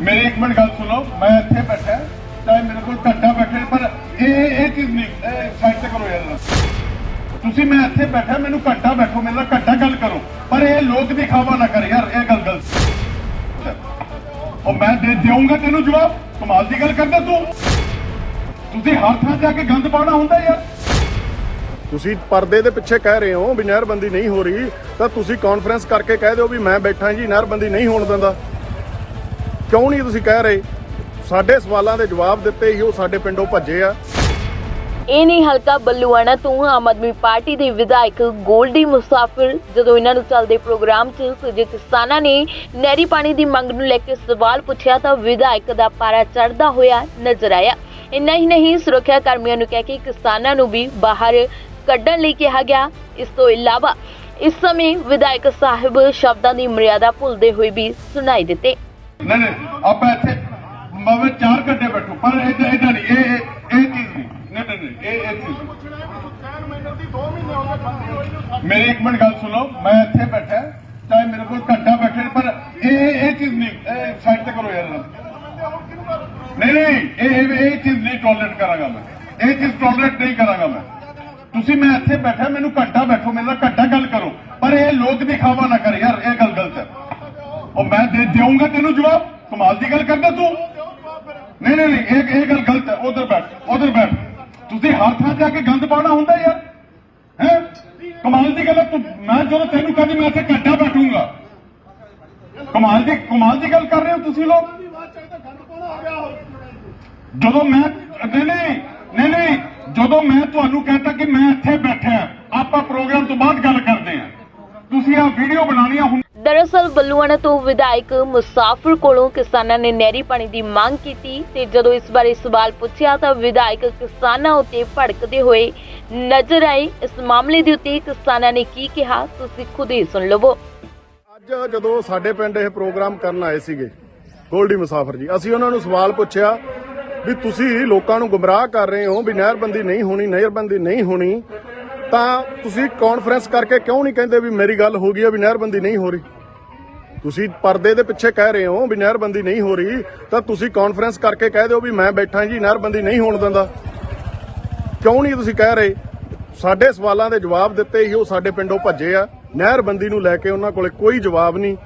ਮੇਰੀ ਇੱਕ ਮਿੰਟ ਗੱਲ ਸੁਣੋ, ਮੈਂ ਇੱਥੇ ਬੈਠਾ, ਚਾਹੇ ਮੇਰੇ ਕੋਲ ਘੰਟਾ ਬੈਠੇ, ਪਰ ਇਹ ਇਹ ਚੀਜ਼ ਨਹੀਂ ਸਾਈਡ ਤੇ ਕਰੋ ਯਾਰ। ਤੁਸੀਂ ਮੈਂ ਇੱਥੇ ਬੈਠਾ, ਮੈਨੂੰ ਘੰਟਾ ਬੈਠੋ, ਮੇਰੇ ਨਾਲ ਘੰਟਾ ਗੱਲ ਕਰੋ, ਪਰ ਇਹ ਲੋਕ ਦਿਖਾਵਾ ਨਾ ਕਰ ਯਾਰ, ਇਹ ਗੱਲ ਗਲਤ ਉਹ ਮੈਂ ਦੇ ਦੇਵਾਂਗਾ ਤੈਨੂੰ ਜਵਾਬ, ਕਮਾਲ ਦੀ ਗੱਲ ਕਰਦਾ ਤੂੰ। ਤੁਸੀਂ ਹਰ ਥਾਂ ਜਾ ਕੇ ਗੰਦ ਪਾਉਣਾ ਹੁੰਦਾ ਯਾਰ। ਤੁਸੀਂ ਪਰਦੇ ਦੇ ਪਿੱਛੇ ਕਹਿ ਰਹੇ ਹੋ ਵੀ ਨਹਿਰਬੰਦੀ ਨਹੀਂ ਹੋ ਰਹੀ, ਤਾਂ ਤੁਸੀਂ ਕਾਨਫਰੰਸ ਕਰਕੇ ਕਹਿ ਦਿਓ ਵੀ ਮੈਂ ਬੈਠਾ ਜੀ, ਨਹਿਰਬੰਦੀ ਨਹੀਂ ਹੋਣ ਦਿੰਦਾ। ਕਿਉਂ ਨਹੀਂ ਤੁਸੀਂ ਕਹਿ ਰਹੇ? ਸਾਡੇ ਸਵਾਲਾਂ ਦੇ ਜਵਾਬ ਦਿੱਤੇ ਹੀ ਉਹ ਸਾਡੇ ਪਿੰਡੋਂ ਭੱਜੇ ਆ। ਇਹ ਨਹੀਂ ਹਲਕਾ ਬੱਲੂਆਣਾ ਤੋਂ ਆਮ ਆਦਮੀ ਪਾਰਟੀ ਦੇ ਵਿਧਾਇਕ ਗੋਲਡੀ ਮੁਸਾਫਿਰ, ਜਦੋਂ ਇਹਨਾਂ ਨੂੰ ਚੱਲਦੇ ਪ੍ਰੋਗਰਾਮ 'ਚ ਕੁਝ ਕਿਸਾਨਾਂ ਨੇ ਨਹਿਰੀ ਪਾਣੀ ਦੀ ਮੰਗ ਨੂੰ ਲੈ ਕੇ ਸਵਾਲ ਪੁੱਛਿਆ ਤਾਂ ਵਿਧਾਇਕ ਦਾ ਪਾਰਾ ਚੜਦਾ ਹੋਇਆ ਨਜ਼ਰ ਆਇਆ। ਇੰਨਾ ਹੀ ਨਹੀਂ, ਸੁਰੱਖਿਆ ਕਰਮੀਆਂ ਨੂੰ ਕਹਿ ਕੇ ਕਿਸਾਨਾਂ ਨੂੰ ਵੀ ਬਾਹਰ ਕੱਢਣ ਲਈ ਕਿਹਾ ਗਿਆ। ਇਸ ਤੋਂ ਇਲਾਵਾ ਇਸ ਸਮੇਂ ਵਿਧਾਇਕ ਸਾਹਿਬ ਸ਼ਬਦਾਂ ਦੀ ਮਰਿਆਦਾ ਭੁੱਲਦੇ ਹੋਏ ਵੀ ਸੁਣਾਈ ਦਿੱਤੇ। ਨਹੀਂ ਨਹੀਂ, ਆਪਾਂ ਇੱਥੇ ਮਵੇਂ 4 ਘੰਟੇ ਬੈਠੋ, ਪਰ ਇਦਾਂ ਇਦਾਂ ਨਹੀਂ, ਇਹ ਇਹ ਚੀਜ਼ ਨਹੀਂ। ਨਹੀਂ ਨਹੀਂ ਇਹ ਇਹ ਚੀਜ਼ ਮੇਰੀ ਇੱਕ ਮਿੰਟ ਗੱਲ ਸੁਣੋ, ਮੈਂ ਇੱਥੇ ਬੈਠਾ, ਚਾਹੇ ਮੇਰੇ ਕੋਲ ਘੰਟਾ ਬੈਠੇ, ਪਰ ਇਹ ਇਹ ਚੀਜ਼ ਨਹੀਂ ਸਾਈਡ ਤੇ ਕਰੋ ਯਾਰ। ਨਹੀਂ ਨਹੀਂ, ਇਹ ਇਹ ਚੀਜ਼ ਨਹੀਂ ਟੋਲਰੇਟ ਕਰਾਂਗਾ ਮੈਂ। ਇਹ ਚੀਜ਼ ਟੋਲਰੇਟ ਨਹੀਂ ਕਰਾਂਗਾ ਮੈਂ। ਤੁਸੀਂ ਮੈਂ ਇੱਥੇ ਬੈਠਾ, ਮੈਨੂੰ ਘੰਟਾ ਬੈਠੋ, ਮੇਰੇ ਨਾਲ ਘੰਟਾ ਗੱਲ ਕਰੋ। ਪਰ ਇਹ ਲੋਕ ਦਿਖਾਵਾ ਨਾ ਕਰ ਯਾਰ, ਇਹ ਗੱਲ ਗਲਤ ਹੈ। ਉਹ ਮੈਂ ਦੇ ਦੇਵਾਂਗਾ ਤੈਨੂੰ ਜਵਾਬ? ਕਮਾਲ ਦੀ ਗੱਲ ਕਰਦਾ ਤੂੰ। ਨਹੀਂ ਨਹੀਂ ਨਹੀਂ, ਇਹ ਇਹ ਗੱਲ ਗਲਤ ਹੈ। ਉਧਰ ਬੈਠ ਉਧਰ ਬੈਠ। ਤੁਸੀਂ ਹਰ ਥਾਂ ਜਾ ਕੇ ਗੰਦ ਪਾਉਣਾ ਹੁੰਦਾ ਯਾਰ। ਹੈ? ਕਮਾਲ ਦੀ ਗੱਲ ਤੂੰ ਮੈਂ ਜਦੋਂ ਤੈਨੂੰ ਕਹਿੰਦੀ, ਮੈਂ ਇੱਥੇ ਘੰਟਾ ਬੈਠੂੰਗਾ। ਕਮਾਲ ਦੀ ਕਮਾਲ ਦੀ ਗੱਲ ਕਰ ਰਹੇ ਹੋ ਤੁਸੀਂ ਲੋਕ। ਜਦੋਂ ਮੈਂ ਨਹੀਂ ਨਹੀਂ ਨਹੀਂ ਨਹੀਂ ਜਦੋਂ ਮੈਂ ਤੁਹਾਨੂੰ ਕਹਿੰਦਾ ਕਿ ਮੈਂ ਇੱਥੇ ਬੈਠਾ ਆਪਾਂ ਪ੍ਰੋਗਰਾਮ ਤੋਂ ਬਾਅਦ ਗੱਲ ਕਰਦੇ ਹਾਂ। ਤੁਸੀਂ ਆ ਵੀਡੀਓ ਬਣਾਉਣੀਆਂ ਹੁਣ ਦਰਅਸਲ ਬੱਲੂਆਣਾ ਤੋਂ ਵਿਧਾਇਕ ਮੁਸਾਫਿਰ ਕੋਲੋਂ ਕਿਸਾਨਾਂ ਨੇ ਨਹਿਰੀ ਪਾਣੀ ਦੀ ਮੰਗ ਕੀਤੀ ਤੇ ਜਦੋਂ ਇਸ ਬਾਰੇ ਸਵਾਲ ਪੁੱਛਿਆ ਤਾਂ ਵਿਧਾਇਕ ਕਿਸਾਨਾਂ ਉੱਤੇ ਭੜਕਦੇ ਹੋਏ ਨਜ਼ਰ ਆਏ। ਇਸ ਮਾਮਲੇ ਦੇ ਉੱਤੇ ਕਿਸਾਨਾਂ ਨੇ ਕੀ ਕਿਹਾ ਤੁਸੀਂ ਖੁਦ ਹੀ ਸੁਣ ਲਵੋ। ਅੱਜ ਜਦੋਂ ਸਾਡੇ ਪਿੰਡ ਇਹ ਪ੍ਰੋਗਰਾਮ ਕਰਨ ਆਏ ਸੀਗੇ ਗੋਲਡੀ ਮੁਸਾਫਰ ਜੀ ਅਸੀਂ ਉਹਨਾਂ ਨੂੰ ਸਵਾਲ ਪੁੱਛਿਆ ਵੀ ਤੁਸੀਂ ਲੋਕਾਂ ਨੂੰ ਗੁੰਮਰਾਹ ਕਰ ਰਹੇ ਹੋ ਵੀ ਨਹਿਰਬੰਦੀ ਨਹੀਂ ਹੋਣੀ, ਨਹਿਰਬੰਦੀ ਨਹੀਂ ਹੋਣੀ, ਤਾਂ ਤੁਸੀਂ ਕਾਨਫਰੰਸ ਕਰਕੇ ਕਿਉਂ ਨਹੀਂ ਕਹਿੰਦੇ ਵੀ ਮੇਰੀ ਗੱਲ ਹੋ ਗਈ ਆ ਵੀ ਨਹਿਰਬੰਦੀ ਨਹੀਂ ਹੋ ਰਹੀ? ਤੁਸੀਂ ਪਰਦੇ ਦੇ ਪਿੱਛੇ ਕਹਿ ਰਹੇ ਹੋ ਵੀ ਨਹਿਰਬੰਦੀ ਨਹੀਂ ਹੋ ਰਹੀ, ਤਾਂ ਤੁਸੀਂ ਕਾਨਫਰੰਸ ਕਰਕੇ ਕਹਿ ਦਿਓ ਵੀ ਮੈਂ ਬੈਠਾ ਜੀ, ਨਹਿਰਬੰਦੀ ਨਹੀਂ ਹੋਣ ਦਿੰਦਾ। ਕਿਉਂ ਨਹੀਂ ਤੁਸੀਂ ਕਹਿ ਰਹੇ? ਸਾਡੇ ਸਵਾਲਾਂ ਦੇ ਜਵਾਬ ਦਿੱਤੇ ਹੀ ਉਹ ਸਾਡੇ ਪਿੰਡੋਂ ਭੱਜੇ ਆ। ਨਹਿਰਬੰਦੀ ਨੂੰ ਲੈ ਕੇ ਉਹਨਾਂ ਕੋਲੇ ਕੋਈ ਜਵਾਬ ਨਹੀਂ।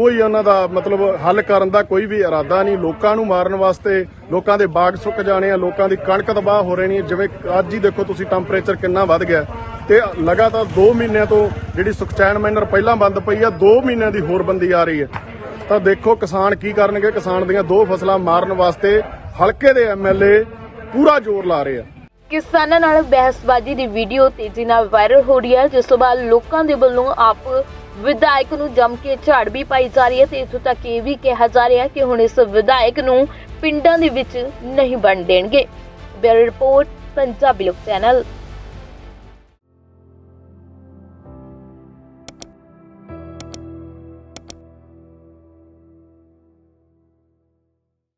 ਕੋਈ ਉਹਨਾਂ ਦਾ ਮਤਲਬ ਹੱਲ ਕਰਨ ਦਾ ਕੋਈ ਵੀ ਇਰਾਦਾ ਨਹੀਂ। ਲੋਕਾਂ ਨੂੰ ਮਾਰਨ ਵਾਸਤੇ ਲੋਕਾਂ ਦੇ ਬਾਗ ਸੁੱਕ ਜਾਣੇ ਆ, ਲੋਕਾਂ ਦੀ ਕਣਕ ਤਬਾਹ ਹੋ ਰਹੀ ਹੈ ਜਿਵੇਂ ਅੱਜ ਹੀ ਦੇਖੋ ਤੁਸੀਂ ਟੈਂਪਰੇਚਰ ਕਿੰਨਾ ਵੱਧ ਗਿਆ। ਤੇ ਲਗਾਤਾਰ 2 ਮਹੀਨਿਆਂ ਤੋਂ ਜਿਹੜੀ ਸੁਖਚੈਨ ਮਾਈਨਰ ਪਹਿਲਾਂ ਬੰਦ ਪਈ ਆ 2 ਮਹੀਨਿਆਂ ਦੀ ਹੋਰ ਬੰਦੀ ਆ ਰਹੀ ਹੈ। ਤਾਂ ਦੇਖੋ ਕਿਸਾਨ ਕੀ ਕਰਨਗੇ? ਕਿਸਾਨ ਦੀਆਂ ਦੋ ਫਸਲਾਂ ਮਾਰਨ ਵਾਸਤੇ ਹਲਕੇ ਦੇ ਐਮਐਲਏ ਪੂਰਾ ਜ਼ੋਰ ਲਾ ਰਹੇ ਆ। ਕਿਸਾਨਾਂ ਨਾਲ ਬਹਿਸਬਾਜ਼ੀ ਦੀ ਵੀਡੀਓ ਤੇਜ਼ੀ ਨਾਲ ਵਾਇਰਲ ਹੋ ਰਹੀ ਹੈ, ਜਿਸ ਤੋਂ ਬਾਅਦ ਲੋਕਾਂ ਦੇ ਵੱਲੋਂ ਆਪ ਵਿਧਾਇਕ ਨੂੰ ਜੰਮ ਕੇ ਝਾੜ ਵੀ ਪਾਈ ਜਾ ਰਹੀ ਹੈ ਤੇ ਇੱਥੋਂ ਤੱਕ ਇਹ ਵੀ ਕਿਹਾ ਜਾ ਰਿਹਾ ਕਿ ਹੁਣ ਇਸ ਵਿਧਾਇਕ ਨੂੰ ਪਿੰਡਾਂ ਦੇ ਵਿੱਚ ਨਹੀਂ ਬਣ ਦੇਣਗੇ। ਬਿਊਰੋ ਰਿਪੋਰਟ, ਪੰਜਾਬੀ ਲੋਕ ਚੈਨਲ।